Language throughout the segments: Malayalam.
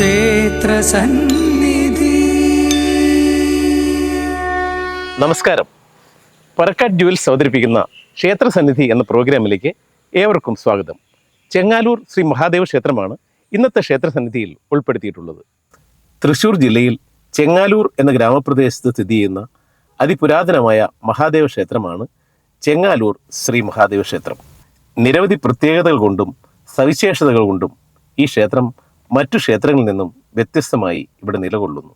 ക്ഷേത്രസന്നിധി നമസ്കാരം. പറക്കാട് ജുവൽസ് അവതരിപ്പിക്കുന്ന ക്ഷേത്രസന്നിധി എന്ന പ്രോഗ്രാമിലേക്ക് ഏവർക്കും സ്വാഗതം. ചെങ്ങാലൂർ ശ്രീ മഹാദേവ ക്ഷേത്രമാണ് ഇന്നത്തെ ക്ഷേത്രസന്നിധിയിൽ ഉൾപ്പെടുത്തിയിട്ടുള്ളത്. തൃശൂർ ജില്ലയിൽ ചെങ്ങാലൂർ എന്ന ഗ്രാമപ്രദേശത്ത് സ്ഥിതി ചെയ്യുന്ന അതിപുരാതനമായ മഹാദേവ ക്ഷേത്രമാണ് ചെങ്ങാലൂർ ശ്രീ മഹാദേവ ക്ഷേത്രം. നിരവധി പ്രത്യേകതകൾ കൊണ്ടും സവിശേഷതകൾ കൊണ്ടും ഈ ക്ഷേത്രം മറ്റു ക്ഷേത്രങ്ങളിൽ നിന്നും വ്യത്യസ്തമായി ഇവിടെ നിലകൊള്ളുന്നു.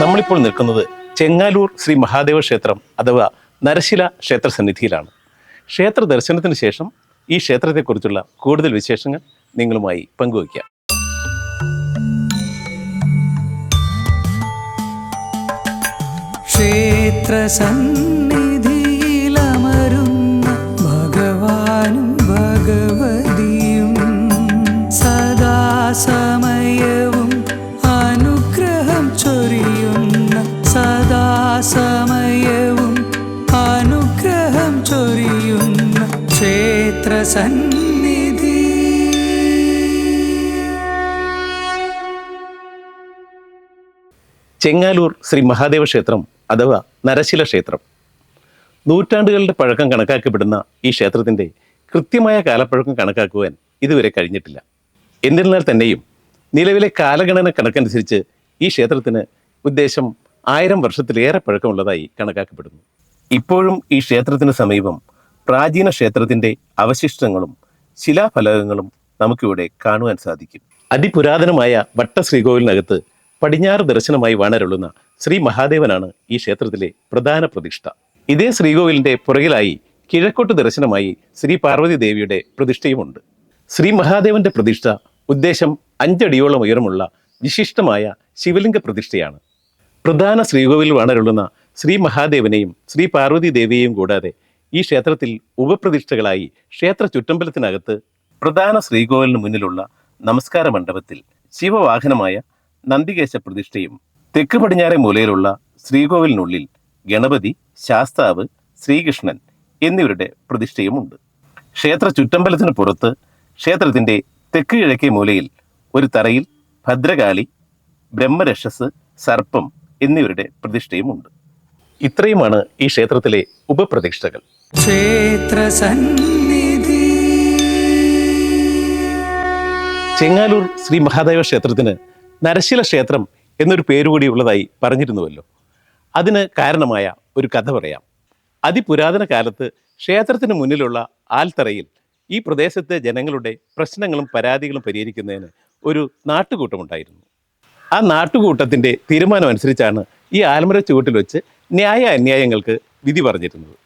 നമ്മളിപ്പോൾ നിൽക്കുന്നത് ചെങ്ങാലൂർ ശ്രീ മഹാദേവ ക്ഷേത്രം അഥവാ നരശില ക്ഷേത്ര സന്നിധിയിലാണ്. ക്ഷേത്ര ദർശനത്തിന് ശേഷം ഈ ക്ഷേത്രത്തെക്കുറിച്ചുള്ള കൂടുതൽ വിശേഷങ്ങൾ നിങ്ങളുമായി പങ്കുവയ്ക്കാം. ക്ഷേത്രസന്നിധിയിലമരുന്ന ഭഗവാനും ഭഗവതിയും സദാസമയവും അനുഗ്രഹം ചൊരിയുന്ന സദാസമയവും അനുഗ്രഹം ചൊരിയുന്ന ക്ഷേത്രസന്നിധി ചെങ്ങാലൂർ ശ്രീ മഹാദേവ ക്ഷേത്രം അഥവാ നരശില ക്ഷേത്രം. നൂറ്റാണ്ടുകളുടെ പഴക്കം കണക്കാക്കപ്പെടുന്ന ഈ ക്ഷേത്രത്തിന്റെ കൃത്യമായ കാലപ്പഴക്കം കണക്കാക്കുവാൻ ഇതുവരെ കഴിഞ്ഞിട്ടില്ല. എന്നിരുന്നാൽ തന്നെയും നിലവിലെ കാലഗണന കണക്കനുസരിച്ച് ഈ ക്ഷേത്രത്തിന് ഉദ്ദേശം ആയിരം വർഷത്തിലേറെ പഴക്കമുള്ളതായി കണക്കാക്കപ്പെടുന്നു. ഇപ്പോഴും ഈ ക്ഷേത്രത്തിന് സമീപം പ്രാചീന ക്ഷേത്രത്തിന്റെ അവശിഷ്ടങ്ങളും ശിലാഫലകങ്ങളും നമുക്കിവിടെ കാണുവാൻ സാധിക്കും. അതിപുരാതനമായ വട്ട ശ്രീകോവിലിനകത്ത് പടിഞ്ഞാറ് ദർശനമായി വാണരുളുന്ന ശ്രീ മഹാദേവനാണ് ഈ ക്ഷേത്രത്തിലെ പ്രധാന പ്രതിഷ്ഠ. ഇതേ ശ്രീകോവിലിന്റെ പുറകിലായി കിഴക്കോട്ട് ദർശനമായി ശ്രീ പാർവതി ദേവിയുടെ പ്രതിഷ്ഠയുമുണ്ട്. ശ്രീ മഹാദേവന്റെ പ്രതിഷ്ഠ ഉദ്ദേശം അഞ്ചടിയോളം ഉയരമുള്ള വിശിഷ്ടമായ ശിവലിംഗ പ്രതിഷ്ഠയാണ്. പ്രധാന ശ്രീകോവിൽ വാണരുള്ളുന്ന ശ്രീ മഹാദേവനെയും ശ്രീ പാർവതി ദേവിയെയും കൂടാതെ ഈ ക്ഷേത്രത്തിൽ ഉപപ്രതിഷ്ഠകളായി ക്ഷേത്ര ചുറ്റമ്പലത്തിനകത്ത് പ്രധാന ശ്രീകോവിലിന് മുന്നിലുള്ള നമസ്കാര മണ്ഡപത്തിൽ ശിവവാഹനമായ നന്ദികേശ പ്രതിഷ്ഠയും തെക്ക് പടിഞ്ഞാറെ മൂലയിലുള്ള ശ്രീകോവിലിനുള്ളിൽ ഗണപതി ശാസ്താവ് ശ്രീകൃഷ്ണൻ എന്നിവരുടെ പ്രതിഷ്ഠയുമുണ്ട്. ക്ഷേത്ര ചുറ്റമ്പലത്തിന് പുറത്ത് ക്ഷേത്രത്തിന്റെ തെക്ക് കിഴക്കേ മൂലയിൽ ഒരു തറയിൽ ഭദ്രകാളി ബ്രഹ്മരക്ഷസ് സർപ്പം എന്നിവരുടെ പ്രതിഷ്ഠയുമുണ്ട്. ഇത്രയുമാണ് ഈ ക്ഷേത്രത്തിലെ ഉപപ്രതിഷ്ഠകൾ. ക്ഷേത്ര ചെങ്ങാലൂർ ശ്രീ മഹാദേവ ക്ഷേത്രത്തിന് നരശില ക്ഷേത്രം എന്നൊരു പേരുകൂടി ഉള്ളതായി പറഞ്ഞിരുന്നുവല്ലോ. അതിന് കാരണമായ ഒരു കഥ പറയാം. അതിപുരാതന കാലത്ത് ക്ഷേത്രത്തിന് മുന്നിലുള്ള ആൽത്തറയിൽ ഈ പ്രദേശത്തെ ജനങ്ങളുടെ പ്രശ്നങ്ങളും പരാതികളും പരിഹരിക്കുന്നതിന് ഒരു നാട്ടുകൂട്ടമുണ്ടായിരുന്നു. ആ നാട്ടുകൂട്ടത്തിന്റെ തീരുമാനം അനുസരിച്ചാണ് ഈ ആൽമര ചുവട്ടിൽ വെച്ച് ന്യായ അന്യായങ്ങൾക്ക് വിധി പറഞ്ഞിരുന്നത്.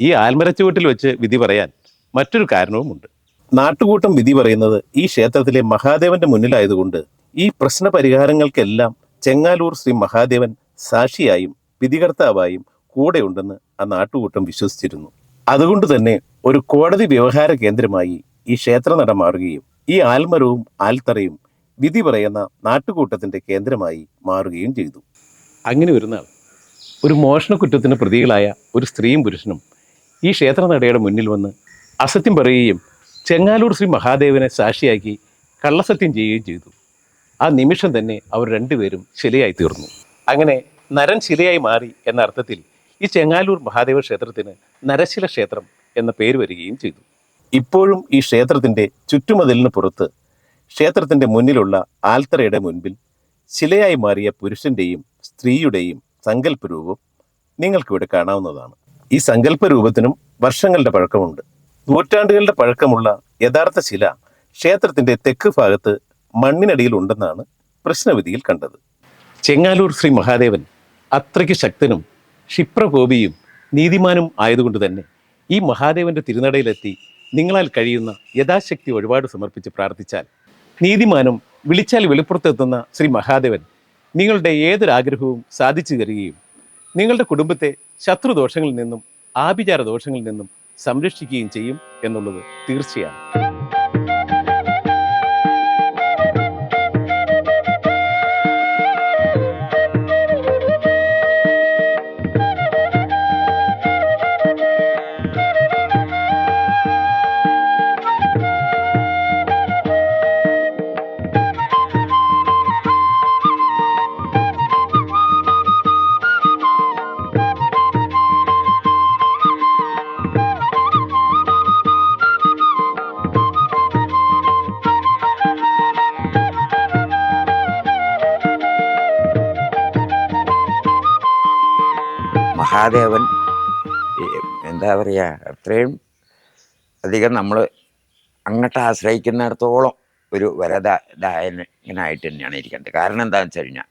ഈ ആൽമര ചുവട്ടിൽ വെച്ച് വിധി പറയാൻ മറ്റൊരു കാരണവുമുണ്ട്. നാട്ടുകൂട്ടം വിധി പറയുന്നത് ഈ ക്ഷേത്രത്തിലെ മഹാദേവന്റെ മുന്നിലായതുകൊണ്ട് ഈ പ്രശ്ന പരിഹാരങ്ങൾക്കെല്ലാം ചെങ്ങാലൂർ ശ്രീ മഹാദേവൻ സാക്ഷിയായും വിധികർത്താവായും കൂടെയുണ്ടെന്ന് ആ നാട്ടുകൂട്ടം വിശ്വസിച്ചിരുന്നു. അതുകൊണ്ട് തന്നെ ഒരു കോടതി വ്യവഹാര കേന്ദ്രമായി ഈ ക്ഷേത്രനട മാറുകയും ഈ ആൽമരവും ആൽത്തറയും വിധി പറയുന്ന നാട്ടുകൂട്ടത്തിന്റെ കേന്ദ്രമായി മാറുകയും ചെയ്തു. അങ്ങനെ ഒരു നാൾ ഒരു മോഷണക്കുറ്റത്തിന് പ്രതികളായ ഒരു സ്ത്രീയും പുരുഷനും ഈ ക്ഷേത്രനടയുടെ മുന്നിൽ വന്ന് അസത്യം പറയുകയും ചെങ്ങാലൂർ ശ്രീ മഹാദേവനെ സാക്ഷിയാക്കി കള്ളസത്യം ചെയ്യുകയും ചെയ്തു. ആ നിമിഷം തന്നെ അവർ രണ്ടുപേരും ശിലയായി തീർന്നു. അങ്ങനെ നരൻ ശിലയായി മാറി എന്ന അർത്ഥത്തിൽ ഈ ചെങ്ങാലൂർ മഹാദേവ ക്ഷേത്രത്തിന് നരശില ക്ഷേത്രം എന്ന പേര് വരികയും ചെയ്തു. ഇപ്പോഴും ഈ ക്ഷേത്രത്തിന്റെ ചുറ്റുമതിലിന് പുറത്ത് ക്ഷേത്രത്തിന്റെ മുന്നിലുള്ള ആൽത്തറയുടെ മുൻപിൽ ശിലയായി മാറിയ പുരുഷന്റെയും സ്ത്രീയുടെയും സങ്കല്പരൂപം നിങ്ങൾക്കിവിടെ കാണാവുന്നതാണ്. ഈ സങ്കല്പരൂപത്തിനും വർഷങ്ങളുടെ പഴക്കമുണ്ട്. നൂറ്റാണ്ടുകളുടെ പഴക്കമുള്ള യഥാർത്ഥ ശില ക്ഷേത്രത്തിന്റെ തെക്ക് ഭാഗത്ത് മണ്ണിനടിയിൽ ഉണ്ടെന്നാണ് പ്രശ്നവിധിയിൽ കണ്ടത്. ചെങ്ങാലൂർ ശ്രീ മഹാദേവൻ അത്രയ്ക്ക് ശക്തനും ക്ഷിപ്രകോപിയും നീതിമാനും ആയതുകൊണ്ട് തന്നെ ഈ മഹാദേവന്റെ തിരുനടയിലെത്തി നിങ്ങളാൽ കഴിയുന്ന യഥാശക്തി ഒരുപാട് സമർപ്പിച്ച് പ്രാർത്ഥിച്ചാൽ നീതിമാനും വിളിച്ചാൽ വെളിപ്പുറത്തെത്തുന്ന ശ്രീ മഹാദേവൻ നിങ്ങളുടെ ഏതൊരാഗ്രഹവും സാധിച്ചു തരികയും നിങ്ങളുടെ കുടുംബത്തെ ശത്രുദോഷങ്ങളിൽ നിന്നും ആഭിചാര ദോഷങ്ങളിൽ നിന്നും സംരക്ഷിക്കുകയും ചെയ്യും എന്നുള്ളത് തീർച്ചയാണ്. പറയുക അത്രയും അധികം നമ്മൾ അങ്ങോട്ട് ആശ്രയിക്കുന്നിടത്തോളം ഒരു വരദായകനായിട്ട് തന്നെയാണ് ഇരിക്കുന്നത് കാരണം എന്താണെന്ന് വെച്ച് കഴിഞ്ഞാൽ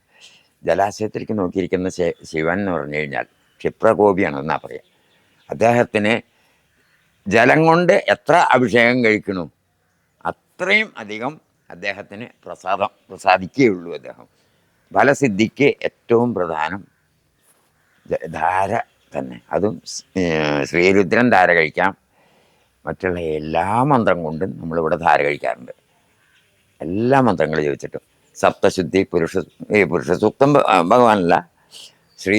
ജലാശയത്തിലേക്ക് നോക്കിയിരിക്കുന്ന ശിവൻ എന്ന് പറഞ്ഞു കഴിഞ്ഞാൽ ക്ഷിപ്രകോപിയാണെന്നാ പറയുക അദ്ദേഹത്തിന് ജലം കൊണ്ട് എത്ര അഭിഷേകം കഴിക്കണു അത്രയും അധികം അദ്ദേഹത്തിന് പ്രസാദം പ്രസാദിക്കുകയുള്ളൂ അദ്ദേഹം. ഫലസിദ്ധിക്ക് ഏറ്റവും പ്രധാനം ധാര തന്നെ. അതും ശ്രീരുദ്രൻ ധാര കഴിക്കാം. മറ്റുള്ള എല്ലാ മന്ത്രം കൊണ്ടും നമ്മളിവിടെ ധാര കഴിക്കാറുണ്ട്. എല്ലാ മന്ത്രങ്ങളും ചോദിച്ചിട്ടും. സപ്തശുദ്ധി പുരുഷ പുരുഷ സൂക്തം ഭഗവാനല്ല. ശ്രീ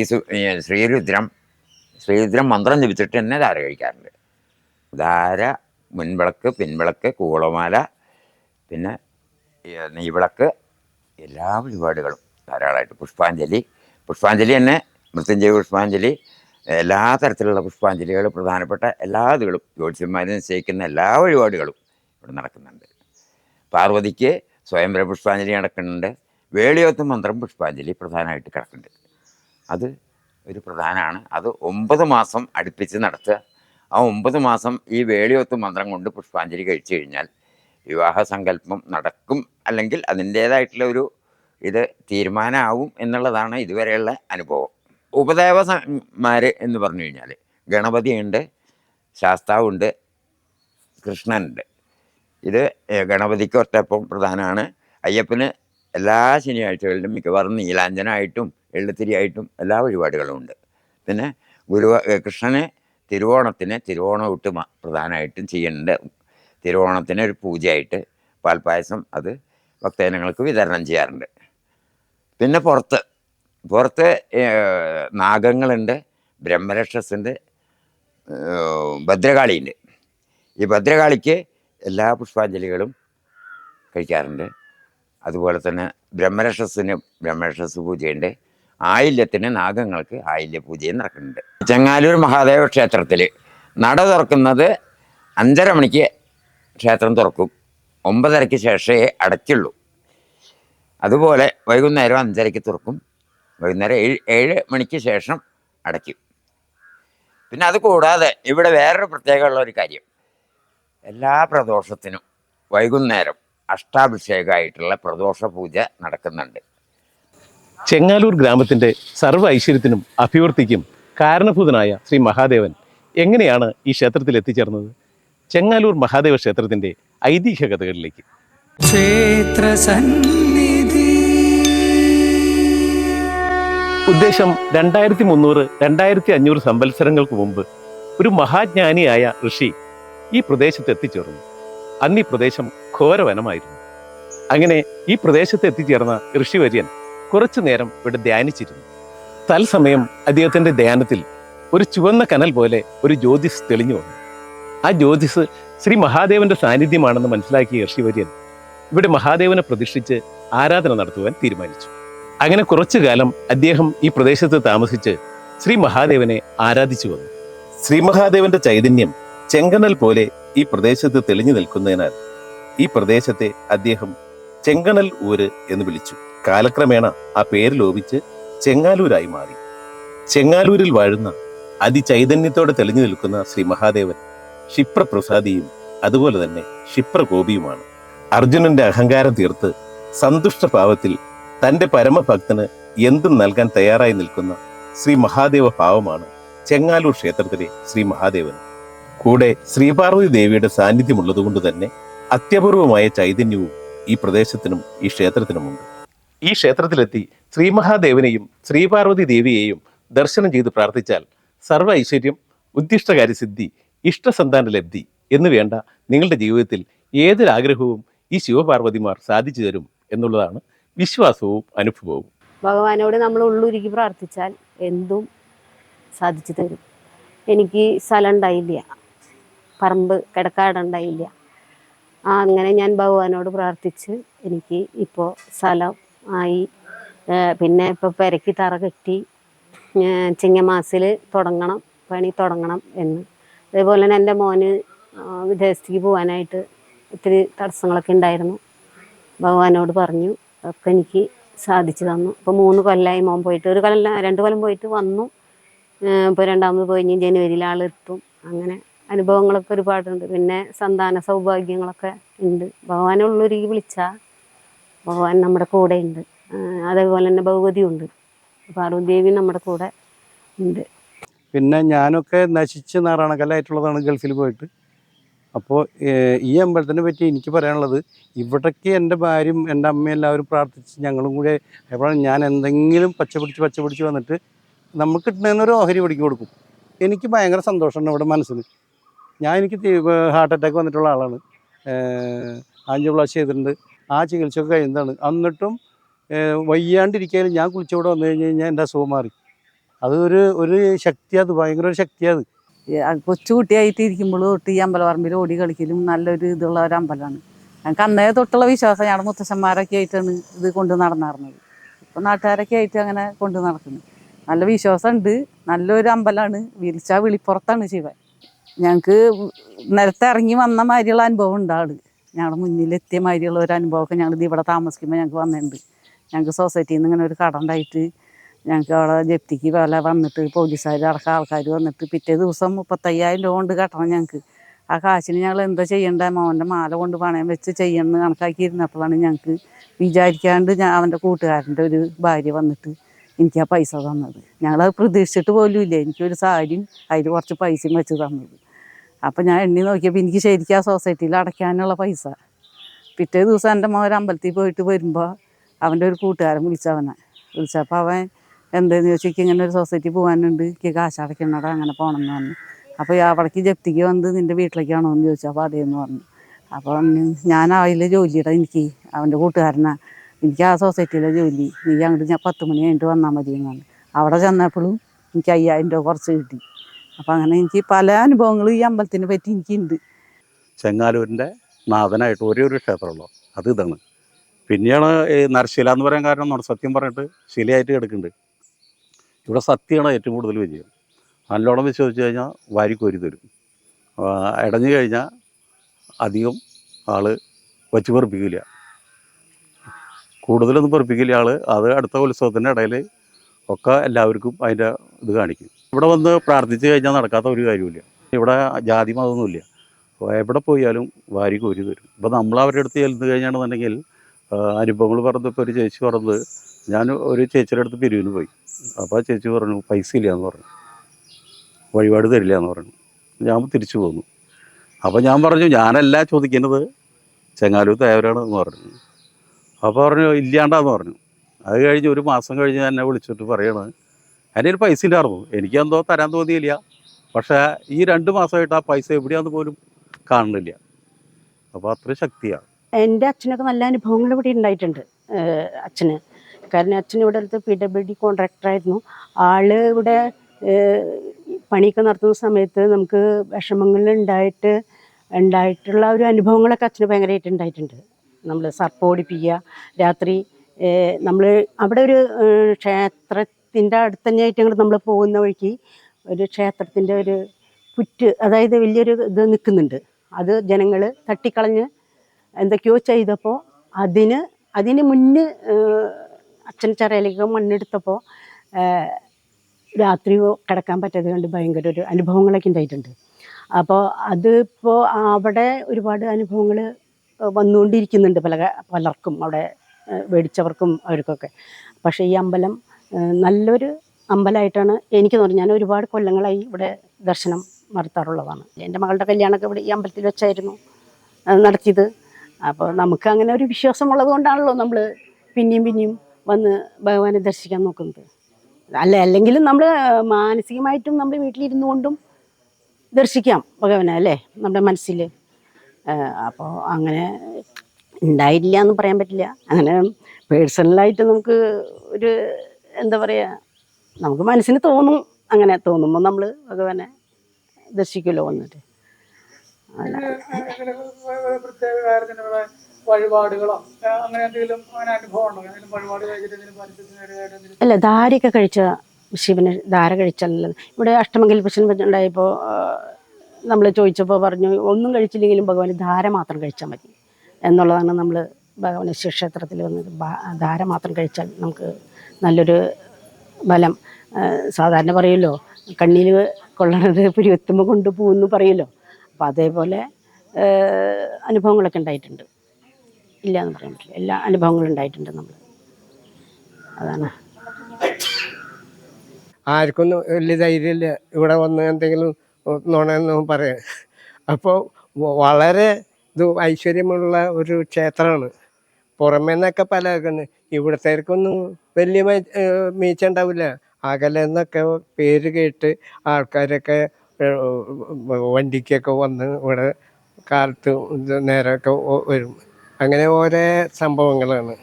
ശ്രീരുദ്രം ശ്രീരുദ്രം മന്ത്രം ജപിച്ചിട്ട് തന്നെ ധാര കഴിക്കാറുണ്ട്. ധാര മുൻവിളക്ക് പിൻവിളക്ക് കൂളമാല പിന്നെ നെയ്വിളക്ക് എല്ലാ വഴിപാടുകളും ധാരാളമായിട്ട്. പുഷ്പാഞ്ജലി പുഷ്പാഞ്ജലി തന്നെ മൃത്യുഞ്ജയ പുഷ്പാഞ്ജലി എല്ലാ തരത്തിലുള്ള പുഷ്പാഞ്ജലികൾ പ്രധാനപ്പെട്ട എല്ലാ ഇതുകളും ജ്യോത്സ്യന്മാരെ നിശ്ചയിക്കുന്ന എല്ലാ വഴിപാടുകളും ഇവിടെ നടക്കുന്നുണ്ട്. പാർവതിക്ക് സ്വയംവര പുഷ്പാഞ്ജലി നടക്കുന്നുണ്ട്. വേളിയോത്ത് മന്ത്രം പുഷ്പാഞ്ജലി പ്രധാനമായിട്ട് കിടക്കുന്നുണ്ട്. അത് ഒരു പ്രധാനമാണ്. അത് ഒമ്പത് മാസം അടുപ്പിച്ച് നടത്തുക. ആ ഒമ്പത് മാസം ഈ വേളിയോത്ത് മന്ത്രം കൊണ്ട് പുഷ്പാഞ്ജലി കഴിച്ചു കഴിഞ്ഞാൽ വിവാഹ സങ്കല്പം നടക്കും. അല്ലെങ്കിൽ അതിന്റേതായിട്ടുള്ള ഒരു ഇത് തീരുമാനമാവും എന്നുള്ളതാണ് ഇതുവരെയുള്ള അനുഭവം. ഉപദേവന്മാർ എന്ന് പറഞ്ഞു കഴിഞ്ഞാൽ ഗണപതിയുണ്ട് ശാസ്താവുണ്ട് കൃഷ്ണനുണ്ട്. ഇത് ഗണപതിക്ക് ഒറ്റപ്പം പ്രധാനമാണ്. അയ്യപ്പന് എല്ലാ ശനിയാഴ്ചകളിലും മിക്കവാറും നീലാഞ്ജനായിട്ടും എള്ളുത്തിരിയായിട്ടും എല്ലാ വഴിപാടുകളും ഉണ്ട്. പിന്നെ ഗുരു കൃഷ്ണന് തിരുവോണത്തിന് തിരുവോണം ഇട്ട് മ- പ്രധാനമായിട്ടും ചെയ്യുന്നുണ്ട് തിരുവോണത്തിന് ഒരു പൂജയായിട്ട് പാൽപ്പായസം അത് ഭക്തജനങ്ങൾക്ക് വിതരണം ചെയ്യാറുണ്ട്. പിന്നെ പുറത്ത് പുറത്ത് നാഗങ്ങളുണ്ട് ബ്രഹ്മരക്ഷസുണ്ട് ഭദ്രകാളിയുണ്ട്. ഈ ഭദ്രകാളിക്ക് എല്ലാ പുഷ്പാഞ്ജലികളും കഴിക്കാറുണ്ട്. അതുപോലെ തന്നെ ബ്രഹ്മരക്ഷസിന് ബ്രഹ്മരക്ഷസ് പൂജയുണ്ട്. ആയില്യത്തിന് നാഗങ്ങൾക്ക് ആയില്യ പൂജയും നടക്കുന്നുണ്ട്. ചെങ്ങാലൂർ മഹാദേവ ക്ഷേത്രത്തിൽ നട തുറക്കുന്നത് അഞ്ചര മണിക്ക് ക്ഷേത്രം തുറക്കും. ഒമ്പതരയ്ക്ക് ശേഷമേ അടയ്ക്കുള്ളൂ. അതുപോലെ വൈകുന്നേരം അഞ്ചരയ്ക്ക് തുറക്കും. വൈകുന്നേരം ഏഴ് ഏഴ് മണിക്ക് ശേഷം അടയ്ക്കും. പിന്നെ അത് കൂടാതെ ഇവിടെ വേറൊരു പ്രത്യേകമുള്ള ഒരു കാര്യം. എല്ലാ പ്രദോഷത്തിനും വൈകുന്നേരം അഷ്ടാഭിഷേകമായിട്ടുള്ള പ്രദോഷ പൂജ നടക്കുന്നുണ്ട്. ചെങ്ങാലൂർ ഗ്രാമത്തിന്റെ സർവ ഐശ്വര്യത്തിനും അഭിവൃദ്ധിക്കും കാരണഭൂതനായ ശ്രീ മഹാദേവൻ എങ്ങനെയാണ് ഈ ക്ഷേത്രത്തിൽ എത്തിച്ചേർന്നത്? ചെങ്ങാലൂർ മഹാദേവ ക്ഷേത്രത്തിന്റെ ഐതിഹ്യ കഥകളിലേക്ക്. ക്ഷേത്രസന്നിധി ഉദ്ദേശം രണ്ടായിരത്തി മുന്നൂറ് രണ്ടായിരത്തി അഞ്ഞൂറ് സംവത്സരങ്ങൾക്ക് മുമ്പ് ഒരു മഹാജ്ഞാനിയായ ഋഷി ഈ പ്രദേശത്ത് എത്തിച്ചേർന്നു. അന്ന് ഈ പ്രദേശം ഘോരവനമായിരുന്നു. അങ്ങനെ ഈ പ്രദേശത്ത് എത്തിച്ചേർന്ന ഋഷിവര്യൻ കുറച്ചു നേരം ഇവിടെ ധ്യാനിച്ചിരുന്നു. തൽസമയം അദ്ദേഹത്തിന്റെ ധ്യാനത്തിൽ ഒരു ചുവന്ന കനൽ പോലെ ഒരു ജ്യോതിസ് തെളിഞ്ഞു വന്നു. ആ ജ്യോതിസ് ശ്രീ മഹാദേവന്റെ സാന്നിധ്യമാണെന്ന് മനസ്സിലാക്കിയ ഋഷിവര്യൻ ഇവിടെ മഹാദേവനെ പ്രതിഷ്ഠിച്ച് ആരാധന നടത്തുവാൻ തീരുമാനിച്ചു. അങ്ങനെ കുറച്ചു കാലം അദ്ദേഹം ഈ പ്രദേശത്ത് താമസിച്ച് ശ്രീ മഹാദേവനെ ആരാധിച്ചു വന്നു. ശ്രീ മഹാദേവന്റെ ചൈതന്യം ചെങ്കണൽ പോലെ ഈ പ്രദേശത്ത് തെളിഞ്ഞു നിൽക്കുന്നതിനാൽ ഈ പ്രദേശത്തെ അദ്ദേഹം ചെങ്കണൽ ഊര് എന്ന് വിളിച്ചു. കാലക്രമേണ ആ പേര് ലോപിച്ച് ചെങ്ങാലൂരായി മാറി. ചെങ്ങാലൂരിൽ വാഴുന്ന അതിചൈതന്യത്തോടെ തെളിഞ്ഞു നിൽക്കുന്ന ശ്രീ മഹാദേവൻ ക്ഷിപ്രപ്രസാദിയും അതുപോലെ തന്നെ ക്ഷിപ്രകോപിയുമാണ്. അർജുനന്റെ അഹങ്കാരം തീർത്ത് സന്തുഷ്ട ഭാവത്തിൽ തന്റെ പരമഭക്തന് എന്തും നൽകാൻ തയ്യാറായി നിൽക്കുന്ന ശ്രീ മഹാദേവ ഭാവമാണ് ചെങ്ങാലൂർ ക്ഷേത്രത്തിലെ ശ്രീ മഹാദേവൻ. കൂടെ ശ്രീപാർവതി ദേവിയുടെ സാന്നിധ്യമുള്ളതുകൊണ്ട് തന്നെ അത്യപൂർവമായ ചൈതന്യവും ഈ പ്രദേശത്തിനും ഈ ക്ഷേത്രത്തിനുമുണ്ട്. ഈ ക്ഷേത്രത്തിലെത്തി ശ്രീ മഹാദേവനെയും ശ്രീപാർവതി ദേവിയെയും ദർശനം ചെയ്ത് പ്രാർത്ഥിച്ചാൽ സർവ ഐശ്വര്യം ഉദ്ദിഷ്ടകാര്യസിദ്ധി ഇഷ്ടസന്താന ലബ്ധി എന്ന് വേണ്ട നിങ്ങളുടെ ജീവിതത്തിൽ ഏതൊരാഗ്രഹവും ഈ ശിവപാർവതിമാർ സാധിച്ചു തരും എന്നുള്ളതാണ് വിശ്വാസവും അനുഭവവും. ഭഗവാനോട് നമ്മൾ ഉള്ളുരുക്കി പ്രാർത്ഥിച്ചാൽ എന്തും സാധിച്ചു തരും. എനിക്ക് സ്ഥലം ഉണ്ടായില്ല. പറമ്പ് കിടക്കാടുണ്ടായില്ല ആ അങ്ങനെ ഞാൻ ഭഗവാനോട് പ്രാർത്ഥിച്ച് എനിക്ക് ഇപ്പോൾ സ്ഥലം ആയി. പിന്നെ ഇപ്പോൾ പെരക്കി തറ കെട്ടി ചിങ്ങമാസിൽ തുടങ്ങണം പണി തുടങ്ങണം എന്ന്. അതേപോലെ തന്നെ എന്റെ മോന് വിദേശത്തേക്ക് പോകാനായിട്ട് ഒത്തിരി തടസ്സങ്ങളൊക്കെ ഉണ്ടായിരുന്നു. ഭഗവാനോട് പറഞ്ഞു ഒക്കെ എനിക്ക് സാധിച്ചു തന്നു. ഇപ്പോൾ മൂന്ന് കൊല്ലമായി മോൻ പോയിട്ട്. ഒരു കൊല്ലം രണ്ട് കൊല്ലം പോയിട്ട് വന്നു. ഇപ്പോൾ രണ്ടാമത് പോയി ഇനി ജനുവരിയിൽ ആളെത്തും അങ്ങനെ അനുഭവങ്ങളൊക്കെ ഒരുപാടുണ്ട്. പിന്നെ സന്താന സൗഭാഗ്യങ്ങളൊക്കെ ഉണ്ട്. ഭഗവാനുള്ളൊരുക്കി വിളിച്ചാൽ ഭഗവാൻ നമ്മുടെ കൂടെ ഉണ്ട്. അതേപോലെ തന്നെ ഭഗവതിയുണ്ട് പാർവതി നമ്മുടെ കൂടെ ഉണ്ട്. പിന്നെ ഞാനൊക്കെ നശിച്ച് നാറാണക്കല്ലായിട്ടുള്ളതാണ് ഗൾഫിൽ പോയിട്ട്. അപ്പോൾ ഈ അമ്പലത്തിനെ പറ്റി എനിക്ക് പറയാനുള്ളത് ഇവിടേക്ക് എന്റെ ഭാര്യയും എന്റെ അമ്മയും എല്ലാവരും പ്രാർത്ഥിച്ച് ഞങ്ങളും കൂടെ എപ്പോഴും ഞാൻ എന്തെങ്കിലും പച്ച പിടിച്ച് പച്ച പിടിച്ച് വന്നിട്ട് നമുക്ക് കിട്ടുന്നതിനൊരു ഓഹരി പിടിക്കും കൊടുക്കും. എനിക്ക് ഭയങ്കര സന്തോഷമാണ് ഇവിടെ മനസ്സിന്. ഞാൻ എനിക്ക് ഹാർട്ട് അറ്റാക്ക് വന്നിട്ടുള്ള ആളാണ്. ആഞ്ചിയോപ്ലാസ്റ്റി ചെയ്തിട്ടുണ്ട്. ആ ചികിത്സയൊക്കെ കഴിയുന്നതാണ് എന്നിട്ടും വയ്യാണ്ടിരിക്കാനും ഞാൻ കുളിച്ചവിടെ വന്നു കഴിഞ്ഞ് കഴിഞ്ഞാൽ എന്റെ അസുഖം മാറി. അതൊരു ഒരു ശക്തിയാണ് ഭയങ്കര ഒരു ശക്തി അത് ഈ ആ കൊച്ചു കുട്ടിയായിട്ട് ഇരിക്കുമ്പോൾ തൊട്ട് ഈ അമ്പലപ്പറമ്പിൽ ഓടി കളിക്കലും നല്ലൊരു ഇതുള്ള ഒരു അമ്പലമാണ്. ഞങ്ങൾക്ക് അന്നേ തൊട്ടുള്ള വിശ്വാസം ഞങ്ങളുടെ മുത്തശ്ശന്മാരൊക്കെ ആയിട്ടാണ് ഇത് കൊണ്ട് നടന്നിരുന്നത് ഇപ്പം നാട്ടുകാരൊക്കെ ആയിട്ട് അങ്ങനെ കൊണ്ട് നടക്കുന്നു. നല്ല വിശ്വാസമുണ്ട് നല്ലൊരു അമ്പലമാണ് വിളിച്ചാൽ വിളിപ്പുറത്താണ് ശിവൻ. ഞങ്ങൾക്ക് നേരത്തെ ഇറങ്ങി വന്ന മാതിരിയുള്ള അനുഭവം ഉണ്ട് ഞങ്ങളുടെ മുന്നിലെത്തിയ മാതിരിയുള്ള ഒരു അനുഭവമൊക്കെ ഞങ്ങൾ ഇവിടെ താമസിക്കുമ്പോൾ ഞങ്ങൾക്ക് വന്നിട്ടുണ്ട് ഞങ്ങൾക്ക് സൊസൈറ്റിയിൽ നിന്ന് ഇങ്ങനെ ഒരു കട ഉണ്ടായിട്ട് ഞങ്ങൾക്ക് അവിടെ ജപ്തിക്ക് വില വന്നിട്ട് പോലീസുകാർ അടക്കം ആൾക്കാർ വന്നിട്ട് പിറ്റേ ദിവസം മുപ്പത്തയ്യായിരം രൂപ കൊണ്ട് കെട്ടണം ഞങ്ങൾക്ക്. ആ കാശിന് ഞങ്ങൾ എന്താ ചെയ്യേണ്ടത് മോന്റെ മാല കൊണ്ട് പണയം വെച്ച് ചെയ്യണമെന്ന് കണക്കാക്കിയിരുന്നപ്പോഴാണ് ഞങ്ങൾക്ക് വിചാരിക്കാണ്ട് ഞാൻ അവന്റെ കൂട്ടുകാരന്റെ ഒരു ഭാര്യ വന്നിട്ട് എനിക്ക് ആ പൈസ തന്നത്. ഞങ്ങളത് പ്രതീക്ഷിച്ചിട്ട് പോലും ഇല്ല. എനിക്കൊരു സാരിയും അതിൽ കുറച്ച് പൈസയും വെച്ച് തന്നത്. അപ്പം ഞാൻ എണ്ണി നോക്കിയപ്പോൾ എനിക്ക് ശരിക്കും ആ സൊസൈറ്റിയിൽ അടയ്ക്കാനുള്ള പൈസ. പിറ്റേ ദിവസം എന്റെ മോൻ അമ്പലത്തിൽ പോയിട്ട് വരുമ്പോൾ അവന്റെ ഒരു കൂട്ടുകാരൻ വിളിച്ചവനെ വിളിച്ചപ്പോൾ അവൻ എന്താന്ന് ചോദിച്ചാൽ എനിക്ക് ഇങ്ങനെ ഒരു സൊസൈറ്റി പോകാനുണ്ട് എനിക്ക് കാശ് അടയ്ക്കണടാ അങ്ങനെ പോകണം എന്ന് പറഞ്ഞു അപ്പോൾ അവിടേക്ക് ജപ്തിക്ക് വന്ന് നിന്റെ വീട്ടിലേക്കാണോ എന്ന് ചോദിച്ചു. അപ്പോൾ അതേന്ന് പറഞ്ഞു. അപ്പോൾ ഞാൻ ആയിലെ ജോലിയുടെ എനിക്ക് അവന്റെ കൂട്ടുകാരനാ. എനിക്ക് ആ സൊസൈറ്റിയിലെ ജോലി. നീ അങ്ങോട്ട് ഞാൻ പത്ത് മണി കഴിഞ്ഞിട്ട് വന്നാൽ മതി എന്നാണ് അവിടെ ചെന്നപ്പോഴും എനിക്ക് അയ്യായിരം രൂപ കുറച്ച് കിട്ടി. അപ്പോൾ അങ്ങനെ എനിക്ക് പല അനുഭവങ്ങളും ഈ അമ്പലത്തിനെ പറ്റി എനിക്കുണ്ട്. ചെങ്ങാലൂരിന്റെ നാഥനായിട്ട് ഒരേ ഒരു ക്ഷേത്രമുള്ളൂ. അത് ഇതാണ്. പിന്നെയാണ് ഈ നരശില എന്ന് പറയാൻ കാരണം സത്യം പറഞ്ഞിട്ട് ശിലയായിട്ട് കിടക്കുന്നുണ്ട്. ഇവിടെ സത്യമാണ് ഏറ്റവും കൂടുതൽ വിജയം നല്ലോണം വിശ്വസിച്ച് കഴിഞ്ഞാൽ വാരിക്കോരി തരും. ഇടഞ്ഞു കഴിഞ്ഞാൽ അധികം ആൾ വച്ച് പെറുപ്പിക്കില്ല. കൂടുതലൊന്നും പെറുപ്പിക്കില്ല. ആൾ അത് അടുത്ത ഉത്സവത്തിന്റെ ഇടയിൽ ഒക്കെ എല്ലാവർക്കും അതിന്റെ ഇത് കാണിക്കും. ഇവിടെ വന്ന് പ്രാർത്ഥിച്ചു കഴിഞ്ഞാൽ നടക്കാത്ത ഒരു കാര്യമില്ല ഇവിടെ ജാതി മതമൊന്നുമില്ല. എവിടെ പോയാലും വാരി കോരി തരും. ഇപ്പോൾ നമ്മൾ അവരുടെ അടുത്ത് ചെല്ലുന്നു കഴിഞ്ഞാണെന്നുണ്ടെങ്കിൽ അനുഭവങ്ങൾ പറഞ്ഞപ്പോൾ ഒരു ചേച്ചി പറഞ്ഞത് ഞാൻ ഒരു ചേച്ചിയുടെ അടുത്ത് പിരിവിന് പോയി. അപ്പോൾ ചേച്ചി പറഞ്ഞു പൈസ ഇല്ല എന്ന് പറഞ്ഞു. വഴിപാട് തരില്ല എന്ന് പറഞ്ഞു. ഞാൻ തിരിച്ചു പോന്നു. അപ്പോൾ ഞാൻ പറഞ്ഞു ഞാനല്ല ചോദിക്കുന്നത് ചെങ്ങാലൂർ തേവരാണ് എന്ന് പറഞ്ഞു. അപ്പോൾ പറഞ്ഞു ഇല്ലാണ്ടാന്ന് പറഞ്ഞു. അത് കഴിഞ്ഞ് ഒരു മാസം കഴിഞ്ഞ് എന്നെ വിളിച്ചിട്ട് പറയണത് എന്റെ ഒരു പൈസ ഇല്ലായിരുന്നു. എനിക്കെന്തോ തരാൻ തോന്നിയില്ല. പക്ഷേ ഈ രണ്ട് മാസമായിട്ട് ആ പൈസ എവിടെയാന്ന് പോലും കാണുന്നില്ല. അപ്പോൾ അത്ര ശക്തിയാണ്. എന്റെ അച്ഛനൊക്കെ നല്ല അനുഭവങ്ങൾ ഇവിടെ ഉണ്ടായിട്ടുണ്ട് അച്ഛന്. കാരണം അച്ഛൻ ഇവിടെ അടുത്ത് പി ഡബ്ല്യു ഡി കോൺട്രാക്ടറായിരുന്നു ആൾ ഇവിടെ പണിയൊക്കെ നടത്തുന്ന സമയത്ത് നമുക്ക് വിഷമങ്ങൾ ഉണ്ടായിട്ട് ഉണ്ടായിട്ടുള്ള ഒരു അനുഭവങ്ങളൊക്കെ അച്ഛന് ഭയങ്കരമായിട്ട് ഉണ്ടായിട്ടുണ്ട്. നമ്മൾ സർപ്പ് ഓടിപ്പിക്കുക രാത്രി നമ്മൾ അവിടെ ഒരു ക്ഷേത്രത്തിന്റെ അടുത്ത് തന്നെയായിട്ട് ഞങ്ങൾ നമ്മൾ പോകുന്ന വഴിക്ക് ഒരു ക്ഷേത്രത്തിന്റെ ഒരു പുറ്റ് അതായത് വലിയൊരു ഇത് നിൽക്കുന്നുണ്ട്. അത് ജനങ്ങൾ തട്ടിക്കളഞ്ഞ് എന്തൊക്കെയോ ചെയ്തപ്പോൾ അതിന് അതിന് മുന്നേ അച്ഛൻ ചറയിലേക്ക് മണ്ണെടുത്തപ്പോൾ രാത്രി കിടക്കാൻ പറ്റാതെ കൊണ്ട് ഭയങ്കര ഒരു അനുഭവങ്ങളൊക്കെ ഉണ്ടായിട്ടുണ്ട്. അപ്പോൾ അതിപ്പോൾ അവിടെ ഒരുപാട് അനുഭവങ്ങൾ വന്നുകൊണ്ടിരിക്കുന്നുണ്ട് പല പലർക്കും അവിടെ മേടിച്ചവർക്കും അവർക്കൊക്കെ. പക്ഷേ ഈ അമ്പലം നല്ലൊരു അമ്പലമായിട്ടാണ് എനിക്ക് തോന്നുന്നത്. ഞാൻ ഒരുപാട് കൊല്ലങ്ങളായി ഇവിടെ ദർശനം നടത്താറുള്ളതാണ്. എന്റെ മകളുടെ കല്യാണമൊക്കെ ഇവിടെ ഈ അമ്പലത്തിൽ വെച്ചായിരുന്നു നടത്തിയത്. അപ്പോൾ നമുക്ക് അങ്ങനെ ഒരു വിശ്വാസമുള്ളത് കൊണ്ടാണല്ലോ നമ്മൾ പിന്നെയും പിന്നെയും വന്ന് ഭഗവാനെ ദർശിക്കാൻ നോക്കുന്നത്. അല്ല അല്ലെങ്കിലും നമ്മൾ മാനസികമായിട്ടും നമ്മൾ വീട്ടിലിരുന്നു കൊണ്ടും ദർശിക്കാം ഭഗവാനെ അല്ലേ? നമ്മുടെ മനസ്സിൽ അപ്പോൾ അങ്ങനെ ഉണ്ടായില്ല എന്ന് പറയാൻ പറ്റില്ല. അങ്ങനെ പേഴ്സണലായിട്ട് നമുക്ക് ഒരു എന്താ പറയുക നമുക്ക് മനസ്സിന് തോന്നും അങ്ങനെ തോന്നുമ്പോൾ നമ്മൾ ഭഗവാനെ ദർശിക്കുമല്ലോ വന്നിട്ട്. അല്ല അങ്ങനെ അനുഭവം അല്ല ധാരയൊക്കെ കഴിച്ച ശിവന് ധാര കഴിച്ചല്ലോ ഇവിടെ അഷ്ടമംഗൽ പ്രശ്നം ഉണ്ടായപ്പോൾ നമ്മൾ ചോദിച്ചപ്പോൾ പറഞ്ഞു ഒന്നും കഴിച്ചില്ലെങ്കിലും ഭഗവാൻ ധാര മാത്രം കഴിച്ചാൽ മതി. എന്നുള്ളതാണ് നമ്മൾ ഭഗവാൻ ശിവക്ഷേത്രത്തിൽ വന്നത് ധാര മാത്രം കഴിച്ചാൽ നമുക്ക് നല്ലൊരു ബലം സാധാരണ പറയുമല്ലോ കണ്ണിൽ കൊള്ളണത് പുരിവെത്തുമ്പോൾ കൊണ്ടുപോകുന്നു പറയുമല്ലോ. അപ്പോൾ അതേപോലെ അനുഭവങ്ങളൊക്കെ ഉണ്ടായിട്ടുണ്ട്. ഇല്ല എന്ന് പറയാൻ പറ്റില്ല എല്ലാ അനുഭവങ്ങളും ഉണ്ടായിട്ടുണ്ട് നമ്മൾ അതാണ്. ആർക്കൊന്നും വലിയ ധൈര്യമില്ല ഇവിടെ വന്ന് എന്തെങ്കിലും നോണെന്നും പറയാൻ. അപ്പോൾ വളരെ ഇത് ഐശ്വര്യമുള്ള ഒരു ക്ഷേത്രമാണ്. പുറമേ നിന്നൊക്കെ പല ആൾക്കാണ് ഇവിടത്തേക്കൊന്നും വലിയ മീച്ച ഉണ്ടാവില്ല. അകലെ നിന്നൊക്കെ പേര് കേട്ട് ആൾക്കാരൊക്കെ വണ്ടിക്കൊക്കെ വന്ന് ഇവിടെ കാലത്ത് നേരമൊക്കെ വരും. അങ്ങനെ ഓരോ സംഭവങ്ങളാണ്.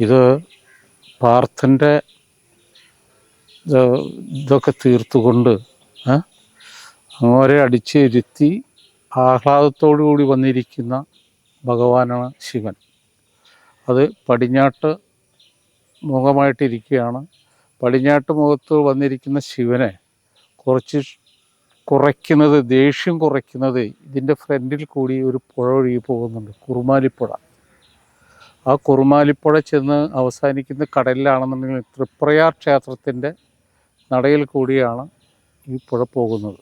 ഇത് പാർത്ഥന്റെ ഇതൊക്കെ തീർത്തുകൊണ്ട് അങ്ങോരെ അടിച്ചിരുത്തി ആഹ്ലാദത്തോടു കൂടി വന്നിരിക്കുന്ന ഭഗവാനാണ് ശിവൻ. അത് പടിഞ്ഞാട്ട് മുഖമായിട്ടിരിക്കുകയാണ്. പടിഞ്ഞാട്ട് മുഖത്ത് വന്നിരിക്കുന്ന ശിവനെ കുറച്ച് കുറയ്ക്കുന്നത് ദേഷ്യം കുറയ്ക്കുന്നത് ഇതിന്റെ ഫ്രണ്ടിൽ കൂടി ഒരു പുഴ ഒഴുകി പോകുന്നുണ്ട്. കുറുമാലിപ്പുഴ. ആ കുറുമാലിപ്പുഴ ചെന്ന് അവസാനിക്കുന്ന കടലിലാണെന്നുണ്ടെങ്കിൽ തൃപ്രയാർ ക്ഷേത്രത്തിന്റെ നടയിൽ കൂടിയാണ് ഈ പുഴ പോകുന്നത്.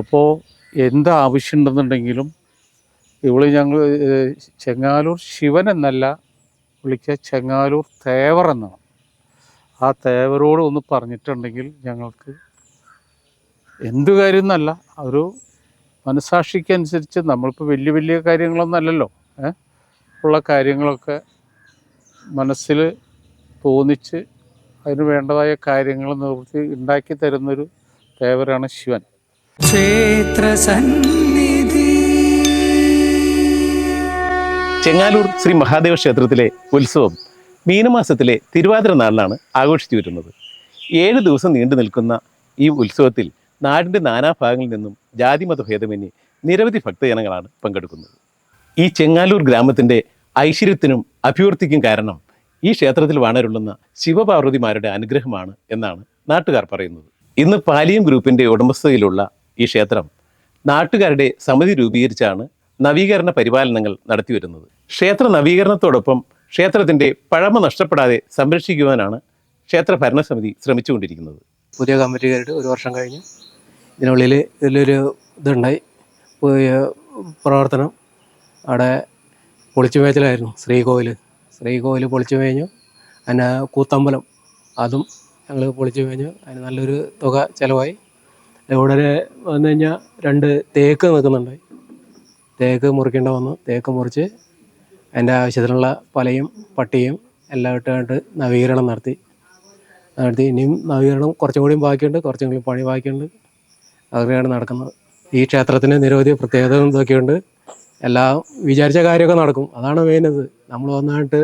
അപ്പോൾ എന്ത് ആവശ്യമുണ്ടെന്നുണ്ടെങ്കിലും ഇവിടെ ഞങ്ങൾ ചെങ്ങാലൂർ ശിവൻ എന്നല്ല വിളിക്കുക ചെങ്ങാലൂർ തേവർ എന്നാണ്. ആ തേവരോട് ഒന്ന് പറഞ്ഞിട്ടുണ്ടെങ്കിൽ ഞങ്ങൾക്ക് എന്ത് കാര്യം എന്നല്ല ഒരു മനസാക്ഷിക്കനുസരിച്ച് നമ്മളിപ്പോൾ വലിയ വലിയ കാര്യങ്ങളൊന്നുമല്ലല്ലോ ഏഹ് ഉള്ള കാര്യങ്ങളൊക്കെ മനസ്സിൽ തോന്നിച്ച് അതിന് വേണ്ടതായ കാര്യങ്ങൾ നിവൃത്തി ഉണ്ടാക്കി തരുന്നൊരു ദേവരാണ് ശിവൻ. ക്ഷേത്ര സന്നിധി. ചെങ്ങാലൂർ ശ്രീ മഹാദേവ ക്ഷേത്രത്തിലെ ഉത്സവം മീനമാസത്തിലെ തിരുവാതിര നാളിലാണ് ആഘോഷിച്ചു വരുന്നത്. ഏഴ് ദിവസം നീണ്ടു നിൽക്കുന്ന ഈ ഉത്സവത്തിൽ നാടിന്റെ നാനാഭാഗങ്ങളിൽ നിന്നും ജാതിമത ഭേദമന്യേ നിരവധി ഭക്തജനങ്ങളാണ് പങ്കെടുക്കുന്നത്. ഈ ചെങ്ങാലൂർ ഗ്രാമത്തിന്റെ ഐശ്വര്യത്തിനും അഭിവൃദ്ധിക്കും കാരണം ഈ ക്ഷേത്രത്തിൽ വാണരുള്ളുന്ന ശിവപാർവതിമാരുടെ അനുഗ്രഹമാണ് എന്നാണ് നാട്ടുകാർ പറയുന്നത്. ഇന്ന് പാലിയം ഗ്രൂപ്പിന്റെ ഉടമസ്ഥതയിലുള്ള ഈ ക്ഷേത്രം നാട്ടുകാരുടെ സമിതി രൂപീകരിച്ചാണ് നവീകരണ പരിപാലനങ്ങൾ നടത്തിവരുന്നത്. ക്ഷേത്ര നവീകരണത്തോടൊപ്പം ക്ഷേത്രത്തിന്റെ പഴമ നഷ്ടപ്പെടാതെ സംരക്ഷിക്കുവാനാണ് ക്ഷേത്ര ഭരണസമിതി ശ്രമിച്ചുകൊണ്ടിരിക്കുന്നത്. പുതിയ കമ്മിറ്റി ഒരു വർഷം കഴിഞ്ഞു ഇതിനുള്ളിൽ ഇതിലൊരു ഇതുണ്ടായി. പ്രവർത്തനം അവിടെ പൊളിച്ചു മേച്ചിലായിരുന്നു ശ്രീകോവിൽ ശ്രീകോവിൽ പൊളിച്ചു മേഞ്ഞു അതിന് കൂത്തമ്പലം അതും ഞങ്ങൾ പൊളിച്ചു മേഞ്ഞു അതിന് നല്ലൊരു തുക ചിലവായി. ഉടനെ വന്നു കഴിഞ്ഞാൽ രണ്ട് തേക്ക് നിൽക്കുന്നുണ്ടായി തേക്ക് മുറിക്കേണ്ട വന്നു. തേക്ക് മുറിച്ച് അതിന്റെ ആവശ്യത്തിനുള്ള പലയും പട്ടിയും എല്ലാം ഇട്ടുകൊണ്ട് നവീകരണം നടത്തി. നടത്തി ഇനിയും നവീകരണം കുറച്ചും കൂടിയും ബാക്കിയുണ്ട്. കുറച്ചും കൂടി പണി ബാക്കിയുണ്ട്. അതൊക്കെയാണ് നടക്കുന്നത്. ഈ ക്ഷേത്രത്തിന് നിരവധി പ്രത്യേകതകളും ഇതൊക്കെയുണ്ട്. എല്ലാം വിചാരിച്ച കാര്യമൊക്കെ നടക്കും. അതാണ് മെയിൻ ഇത്. നമ്മൾ ഒന്നായിട്ട്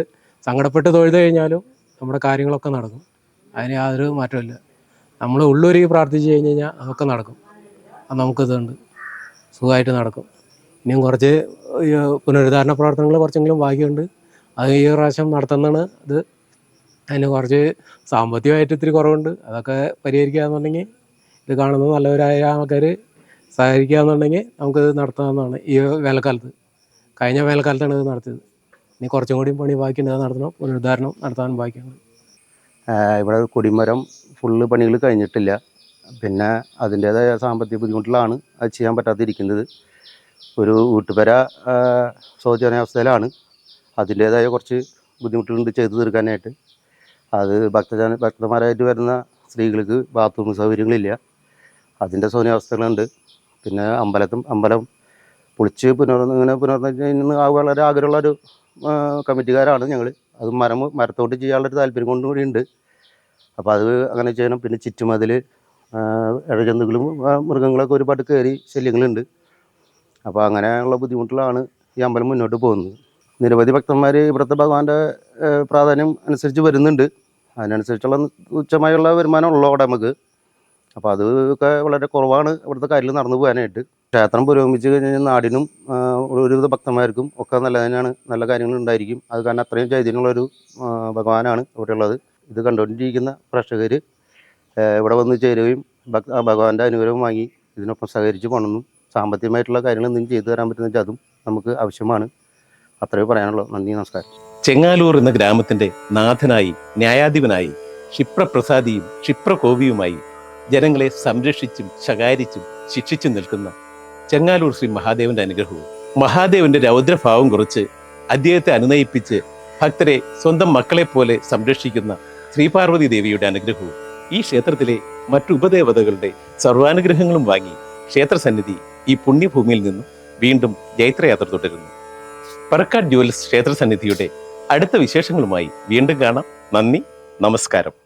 സങ്കടപ്പെട്ട് തൊഴുത് കഴിഞ്ഞാലും നമ്മുടെ കാര്യങ്ങളൊക്കെ നടക്കും. അതിന് യാതൊരു മാറ്റമില്ല നമ്മൾ ഉള്ളൊരുക്കി പ്രാർത്ഥിച്ച് കഴിഞ്ഞ് കഴിഞ്ഞാൽ അതൊക്കെ നടക്കും. അത് നമുക്കിതുണ്ട്. സുഖമായിട്ട് നടക്കും. ഇനിയും കുറച്ച് പുനരുദ്ധാരണ പ്രവർത്തനങ്ങൾ കുറച്ചെങ്കിലും ബാക്കിയുണ്ട്. അത് ഈ പ്രാവശ്യം നടത്തുന്നതാണ് ഇത്. അതിന് കുറച്ച് സാമ്പത്തികമായിട്ട് ഇത്തിരി കുറവുണ്ട്. അതൊക്കെ പരിഹരിക്കുകയെന്നുണ്ടെങ്കിൽ ഇത് കാണുന്ന നല്ലവരായ ആൾക്കാർ സഹകരിക്കുകയെന്നുണ്ടെങ്കിൽ നമുക്കിത് നടത്താവുന്നതാണ് ഈ വേനൽക്കാലത്ത്. കഴിഞ്ഞ വേനൽക്കാലത്താണ് ഇത് നടത്തിയത്. ഇനി കുറച്ചും കൂടി പണി ബാക്കിയുണ്ട്. നടത്തണം. പുനരുദ്ധാരണം നടത്താനും ബാക്കിയാണ്. ഇവിടെ കുടിമരം ഫുള്ള് പണികൾ കഴിഞ്ഞിട്ടില്ല. പിന്നെ അതിന്റേതായ സാമ്പത്തിക ബുദ്ധിമുട്ടിലാണ് അത് ചെയ്യാൻ പറ്റാതിരിക്കുന്നത്. ഒരു വീട്ടുപര ശോചനാവസ്ഥയിലാണ് അതിന്റേതായ കുറച്ച് ബുദ്ധിമുട്ടുകളുണ്ട് ചെയ്തു തീർക്കാനായിട്ട്. അത് ഭക്തജന ഭക്തന്മാരായിട്ട് വരുന്ന സ്ത്രീകൾക്ക് ബാത്റൂം സൗകര്യങ്ങളില്ല. അതിന്റെ സൗന്യാവസ്ഥകളുണ്ട്. പിന്നെ അമ്പലത്തും അമ്പലം പൊളിച്ച് പുനർ ഇങ്ങനെ പുനർന്ന് ആ വളരെ ആഗ്രഹമുള്ള ഒരു കമ്മിറ്റിക്കാരാണ് ഞങ്ങൾ അത് മരം മരത്തോട്ട് ചെയ്യാനുള്ളൊരു താല്പര്യം കൊണ്ടും കൂടി ഉണ്ട്. അപ്പോൾ അത് അങ്ങനെ ചെയ്യണം. പിന്നെ ചുറ്റുമതിൽ ഇഴജന്തുക്കളും മൃഗങ്ങളൊക്കെ ഒരുപാട് കയറി ശല്യങ്ങളുണ്ട്. അപ്പോൾ അങ്ങനെയുള്ള ബുദ്ധിമുട്ടിലാണ് ഈ അമ്പലം മുന്നോട്ട് പോകുന്നത്. നിരവധി ഭക്തന്മാർ ഇവിടുത്തെ ഭഗവാന്റെ പ്രാധാന്യം അനുസരിച്ച് വരുന്നുണ്ട്. അതിനനുസരിച്ചുള്ള തുച്ഛമായുള്ള വരുമാനം ഉള്ളതോടെ നമുക്ക്. അപ്പോൾ അത് ഒക്കെ വളരെ കുറവാണ് ഇവിടുത്തെ കാര്യങ്ങൾ നടന്നു പോകാനായിട്ട്. ക്ഷേത്രം പുരോഗമിച്ച് കഴിഞ്ഞ് കഴിഞ്ഞാൽ നാടിനും ഒരുവിധ ഭക്തന്മാർക്കും ഒക്കെ നല്ല തന്നെയാണ് നല്ല കാര്യങ്ങൾ ഉണ്ടായിരിക്കും. അത് കാരണം അത്രയും ചൈതന്യമുള്ളൊരു ഭഗവാനാണ് ഇവിടെയുള്ളത്. ഇത് കണ്ടുകൊണ്ടിരിക്കുന്ന പ്രേക്ഷകർ ഇവിടെ വന്ന് ചേരുകയും ഭഗവാന്റെ അനുഗ്രഹം വാങ്ങി ഇതിനൊപ്പം സഹകരിച്ച് പോകണമെന്നും സാമ്പത്തികമായിട്ടുള്ള കാര്യങ്ങൾ എന്തെങ്കിലും ചെയ്തു തരാൻ പറ്റുന്ന അതും നമുക്ക് ആവശ്യമാണ്. അത്രയും പറയാനുള്ളൂ. നന്ദി നമസ്കാരം. ചെങ്ങാലൂർ എന്ന ഗ്രാമത്തിന്റെ നാഥനായി ന്യായാധിപനായി ക്ഷിപ്രപ്രസാദിയും ക്ഷിപ്രകോപിയുമായി ജനങ്ങളെ സംരക്ഷിച്ചും ശകാരിച്ചും ശിക്ഷിച്ചും നിൽക്കുന്ന ചെങ്ങാലൂർ ശ്രീ മഹാദേവന്റെ അനുഗ്രഹവും മഹാദേവന്റെ രൗദ്രഭാവം കുറിച്ച് അദ്ദേഹത്തെ അനുനയിപ്പിച്ച് ഭക്തരെ സ്വന്തം മക്കളെ പോലെ സംരക്ഷിക്കുന്ന ശ്രീപാർവതി ദേവിയുടെ അനുഗ്രഹവും ഈ ക്ഷേത്രത്തിലെ മറ്റു ഉപദേവതകളുടെ സർവാനുഗ്രഹങ്ങളും വാങ്ങി ക്ഷേത്രസന്നിധി ഈ പുണ്യഭൂമിയിൽ നിന്നും വീണ്ടും ജൈത്രയാത്ര തുടരുന്നു. പറക്കാട് ക്ഷേത്ര ക്ഷേത്രസന്നിധിയുടെ അടുത്ത വിശേഷങ്ങളുമായി വീണ്ടും കാണാം. നന്ദി നമസ്കാരം.